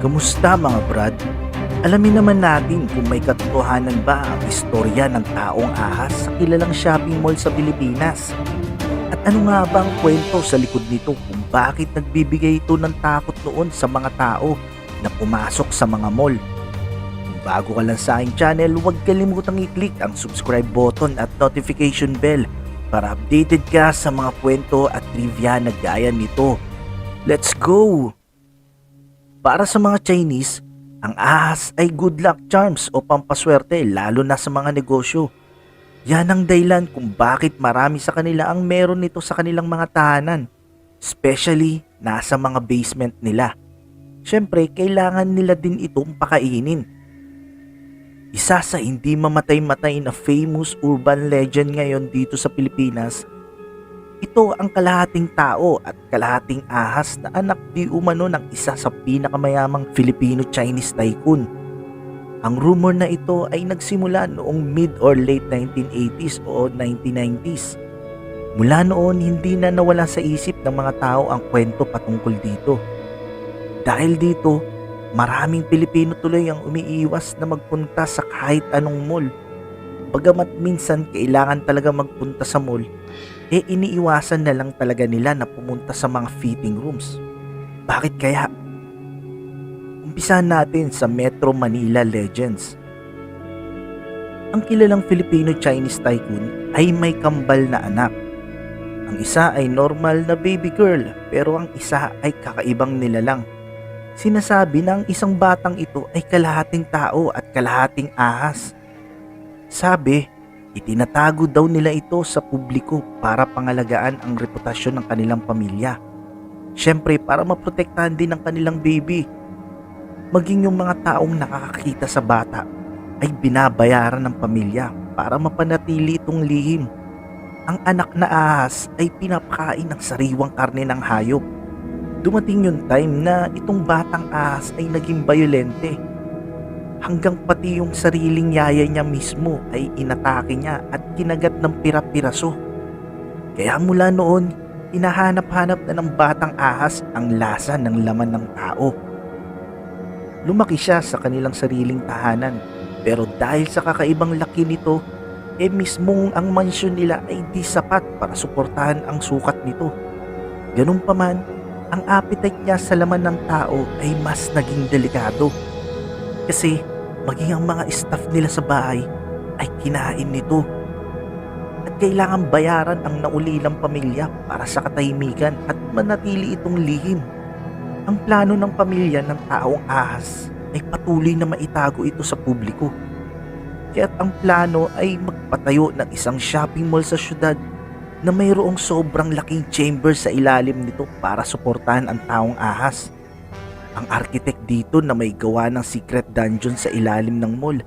Kamusta mga brad? Alamin naman natin kung may katotohanan ba ang istorya ng taong ahas sa kilalang shopping mall sa Pilipinas. At ano nga ba ang kwento sa likod nito kung bakit nagbibigay ito ng takot noon sa mga tao na pumasok sa mga mall? Kung bago ka lang sa aking channel, huwag kalimutang i-click ang subscribe button at notification bell para updated ka sa mga kwento at trivia na gaya nito. Let's go! Para sa mga Chinese, ang ahas ay good luck charms o pampaswerte lalo na sa mga negosyo. Yan ang dahilan kung bakit marami sa kanila ang meron nito sa kanilang mga tahanan. Especially nasa mga basement nila. Siyempre, kailangan nila din itong pakainin. Isa sa hindi mamatay-matay na famous urban legend ngayon dito sa Pilipinas ito ang kalahating tao at kalahating ahas na anak di umano ng isa sa pinakamayamang Filipino-Chinese tycoon. Ang rumor na ito ay nagsimula noong mid or late 1980s o 1990s. Mula noon hindi na nawala sa isip ng mga tao ang kwento patungkol dito. Dahil dito, maraming Pilipino tuloy ang umiiwas na magpunta sa kahit anong mall. Bagamat minsan kailangan talaga magpunta sa mall, eh iniiwasan na lang talaga nila na pumunta sa mga fitting rooms. Bakit kaya? Umpisahan natin sa Metro Manila Legends. Ang kilalang Filipino-Chinese tycoon ay may kambal na anak. Ang isa ay normal na baby girl pero ang isa ay kakaibang nilalang. Sinasabi na ang isang batang ito ay kalahating tao at kalahating ahas. Sabi, Itinatago daw nila ito sa publiko para pangalagaan ang reputasyon ng kanilang pamilya. Siyempre para maprotektahan din ang kanilang baby. Maging yung mga taong nakakakita sa bata ay binabayaran ng pamilya para mapanatili itong lihim. Ang anak na ahas ay pinapakain ng sariwang karne ng hayop. Dumating yung time na itong batang ahas ay naging bayolente hanggang pati yung sariling yaya niya mismo ay inatake niya at kinagat ng pira-piraso. Kaya mula noon, hinahanap-hanap na ng batang ahas ang lasa ng laman ng tao. Lumaki siya sa kanilang sariling tahanan pero dahil sa kakaibang laki nito, eh mismong ang mansyon nila ay di sapat para suportahan ang sukat nito. Ganun pa ang appetite niya sa laman ng tao ay mas naging delikado kasi maging ang mga staff nila sa bahay ay kinain nito. At kailangan bayaran ang naulilang pamilya para sa katahimikan at manatili itong lihim. Ang plano ng pamilya ng taong ahas ay patuloy na maitago ito sa publiko. Kaya't ang plano ay magpatayo ng isang shopping mall sa syudad na mayroong sobrang laking chamber sa ilalim nito para suportahan ang taong ahas. Ang architect dito na may gawa ng secret dungeon sa ilalim ng mall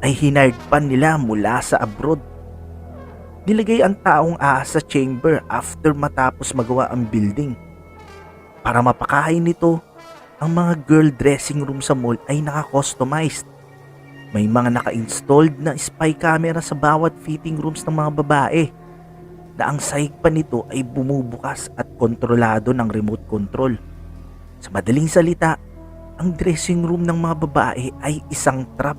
ay hinard pa nila mula sa abroad. Nilagay ang taong ahas sa chamber after matapos magawa ang building. Para mapakain nito, ang mga girl dressing room sa mall ay naka-customized. May mga naka-installed na spy camera sa bawat fitting rooms ng mga babae na ang sahig pa nito ay bumubukas at kontrolado ng remote control. Sa madaling salita, ang dressing room ng mga babae ay isang trap.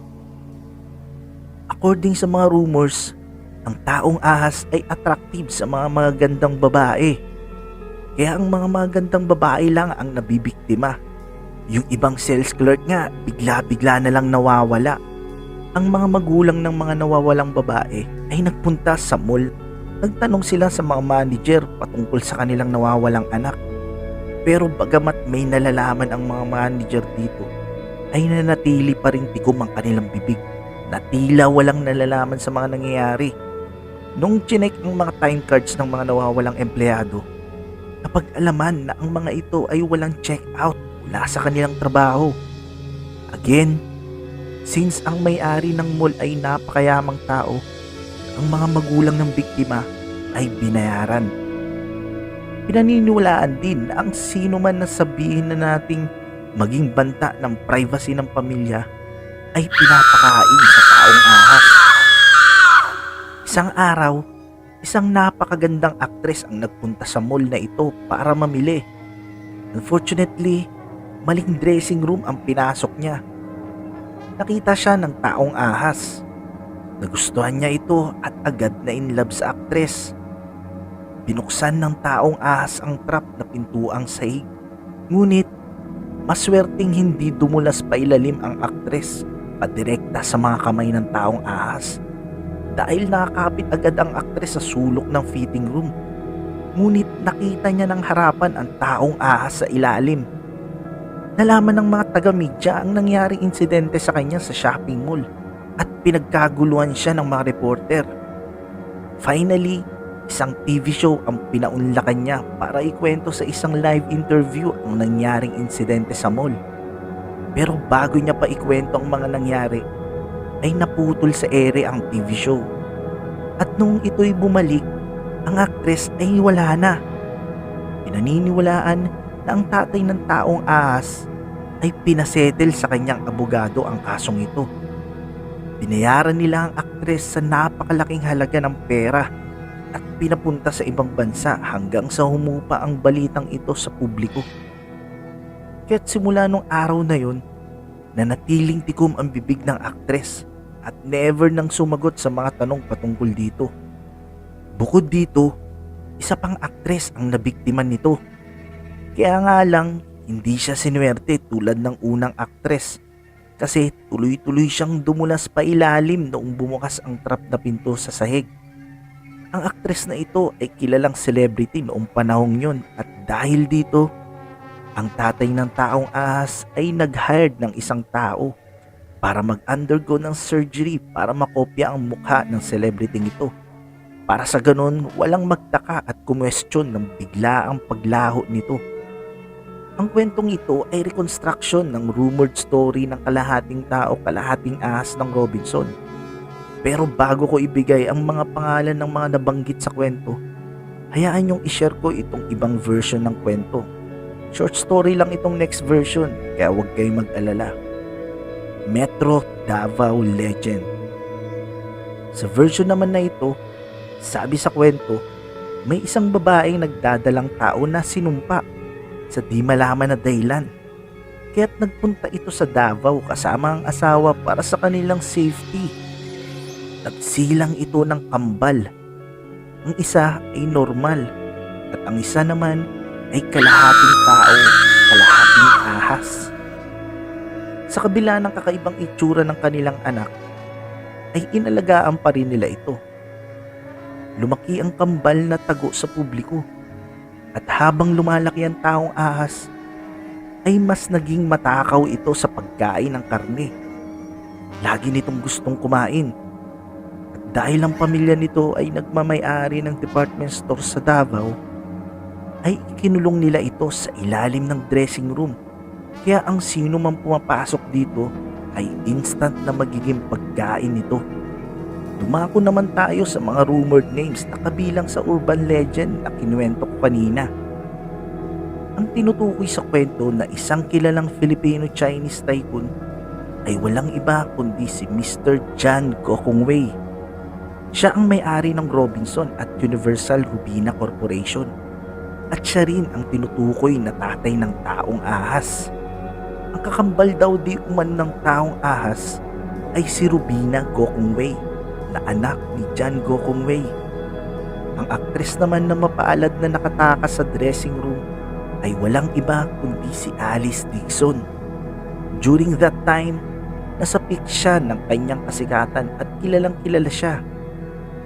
According sa mga rumors, ang taong ahas ay attractive sa mga magagandang babae. Kaya ang mga magagandang babae lang ang nabibiktima. Yung ibang sales clerk nga, bigla-bigla na lang nawawala. Ang mga magulang ng mga nawawalang babae ay nagpunta sa mall. Nagtanong sila sa mga manager patungkol sa kanilang nawawalang anak. Pero bagamat may nalalaman ang mga manager dito, ay nanatili pa rin tikom ang kanilang bibig na tila walang nalalaman sa mga nangyayari. Nung chinek ang mga time cards ng mga nawawalang empleyado, napag-alaman na ang mga ito ay walang check-out mula sa kanilang trabaho. Again, since ang may-ari ng mall ay napakayamang tao, ang mga magulang ng biktima ay binayaran pinaniniwalaan din ang sino man na sabihin na nating maging banta ng privacy ng pamilya ay pinapakain sa taong ahas. Isang araw, isang napakagandang aktres ang nagpunta sa mall na ito para mamili. Unfortunately, maling dressing room ang pinasok niya. Nakita siya ng taong ahas. Nagustuhan niya ito at agad na in love sa aktres. Binuksan ng taong ahas ang trap na pintuang sahig. Ngunit, maswerteng hindi dumulas pa ilalim ang aktres padirekta sa mga kamay ng taong ahas dahil nakakapit agad ang aktres sa sulok ng fitting room. Ngunit nakita niya ng harapan ang taong ahas sa ilalim. Nalaman ng mga taga-media ang nangyaring insidente sa kanya sa shopping mall at pinagkaguluhan siya ng mga reporter. Finally, isang TV show ang pinaunlakan niya para ikwento sa isang live interview ang nangyaring insidente sa mall. Pero bago niya pa ikwento ang mga nangyari, ay naputol sa ere ang TV show. At nung ito'y bumalik, ang aktres ay wala na. Pinaniniwalaan na ang tatay ng taong ahas ay pinasettle sa kanyang abogado ang kasong ito. Binayaran nila ang aktres sa napakalaking halaga ng pera pinapunta sa ibang bansa hanggang sa humupa ang balitang ito sa publiko. Kaya't simula nung araw na yun, nanatiling tikom ang bibig ng aktres at never nang sumagot sa mga tanong patungkol dito. Bukod dito, isa pang aktres ang nabiktiman nito. Kaya nga lang, hindi siya sinuwerte tulad ng unang aktres kasi tuloy-tuloy siyang dumulas pa ilalim noong bumukas ang trap na pinto sa sahig. Ang aktres na ito ay kilalang celebrity noong panahong yun at dahil dito, ang tatay ng taong ahas ay nag-hired ng isang tao para mag-undergo ng surgery para makopya ang mukha ng celebrity ito. Para sa ganun, walang magtaka at kumwestiyon ng bigla ang paglaho nito. Ang kwentong ito ay reconstruction ng rumored story ng kalahating tao, kalahating ahas ng Robinson. Pero bago ko ibigay ang mga pangalan ng mga nabanggit sa kwento, hayaan niyong ishare ko itong ibang version ng kwento. Short story lang itong next version, kaya huwag kayong mag-alala. Metro Davao Legend Sa version naman na ito, sabi sa kwento, may isang babaeng nagdadalang tao na sinumpa sa di malaman na dahilan. Kaya't nagpunta ito sa Davao kasama ang asawa para sa kanilang safety. Nagsilang ito ng kambal. Ang isa ay normal at ang isa naman ay kalahating tao, kalahating ahas. Sa kabila ng kakaibang itsura ng kanilang anak, ay inalagaan pa rin nila ito. Lumaki ang kambal na tago sa publiko at habang lumalaki ang taong ahas, ay mas naging matakaw ito sa pagkain ng karne. Lagi nitong gustong kumain. Dahil ang pamilya nito ay nagmamayari ng department store sa Davao, ay ikinulong nila ito sa ilalim ng dressing room. Kaya ang sino man pumapasok dito ay instant na magiging pagkain nito. Dumako naman tayo sa mga rumored names na kabilang sa urban legend na kinuwento ko kanina. Ang tinutukoy sa kwento na isang kilalang Filipino-Chinese tycoon ay walang iba kundi si Mr. John Gokongwei. Siya ang may-ari ng Robinson at Universal Rubina Corporation. At siya rin ang tinutukoy na tatay ng taong ahas. Ang kakambal daw di uman ng taong ahas ay si Rubina Gokongwei na anak ni John Gokongwei. Ang aktres naman na mapaalad na nakatakas sa dressing room ay walang iba kundi si Alice Dixon. During that time, nasa peak siya ng kanyang kasikatan at kilalang kilala siya.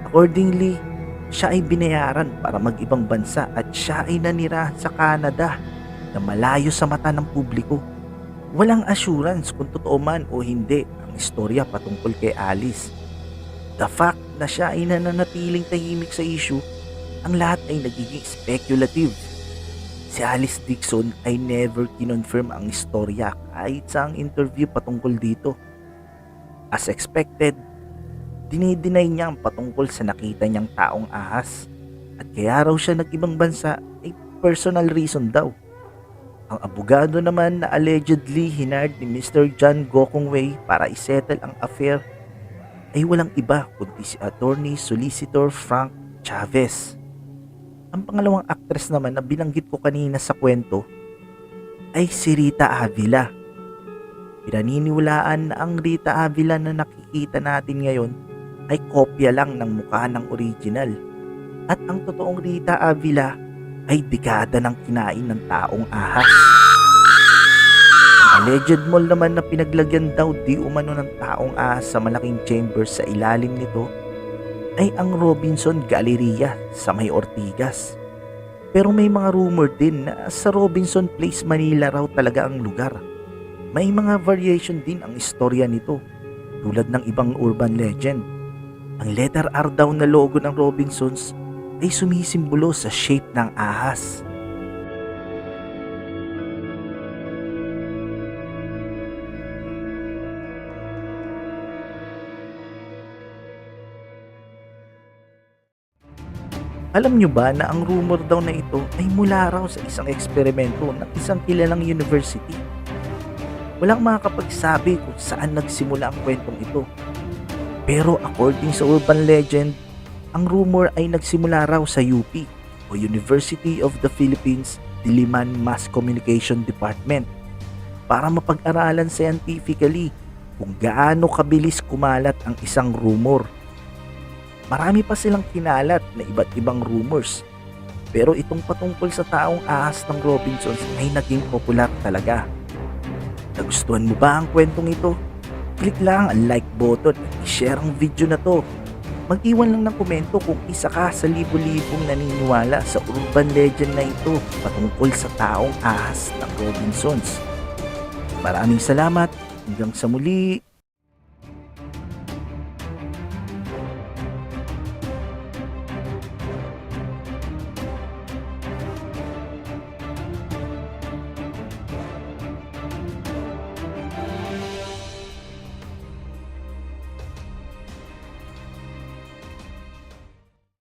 Accordingly, siya ay binayaran para mag-ibang bansa at siya ay nanira sa Canada na malayo sa mata ng publiko. Walang assurance kung totoo man o hindi ang istorya patungkol kay Alice. The fact na siya ay nananatiling tahimik sa issue, ang lahat ay nagiging speculative. Si Alice Dixon ay never kinonfirm ang istorya kahit sa ang interview patungkol dito. As expected, dinideny niya ang patungkol sa nakita niyang taong ahas at kaya raw siya nag-ibang bansa ay personal reason daw. Ang abogado naman na allegedly hinard ni Mr. John Gokongwei para isettle ang affair ay walang iba kundi si attorney solicitor Frank Chavez. Ang pangalawang actress naman na binanggit ko kanina sa kwento ay si Rita Avila. Pinaniniwalaan na ang Rita Avila na nakikita natin ngayon ay kopya lang ng mukha ng original. At ang totoong Rita Avila ay dekada ng kinain ng taong ahas. Ang alleged mall naman na pinaglagyan daw di umano ng taong ahas sa malaking chamber sa ilalim nito ay ang Robinson Galleria sa may Ortigas. Pero may mga rumor din na sa Robinson Place Manila raw talaga ang lugar. May mga variation din ang istorya nito tulad ng ibang urban legend. Ang letter R daw na logo ng Robinsons ay sumisimbolo sa shape ng ahas. Alam nyo ba na ang rumor daw na ito ay mula raw sa isang eksperimento ng isang kilalang university? Walang makakapagsabi kung saan nagsimula ang kwentong ito. Pero according sa urban legend, ang rumor ay nagsimula raw sa UP o University of the Philippines Diliman Mass Communication Department para mapag-aralan scientifically kung gaano kabilis kumalat ang isang rumor. Marami pa silang kinalat na iba't ibang rumors. Pero itong patungkol sa taong ahas ng Robinsons ay naging popular talaga. Nagustuhan mo ba ang kwentong ito? Click lang ang like button at i-share ang video na to. Mag-iwan lang ng komento kung isa ka sa libo-libong naniniwala sa urban legend na ito patungkol sa taong ahas ng Robinsons. Maraming salamat. Hanggang sa muli.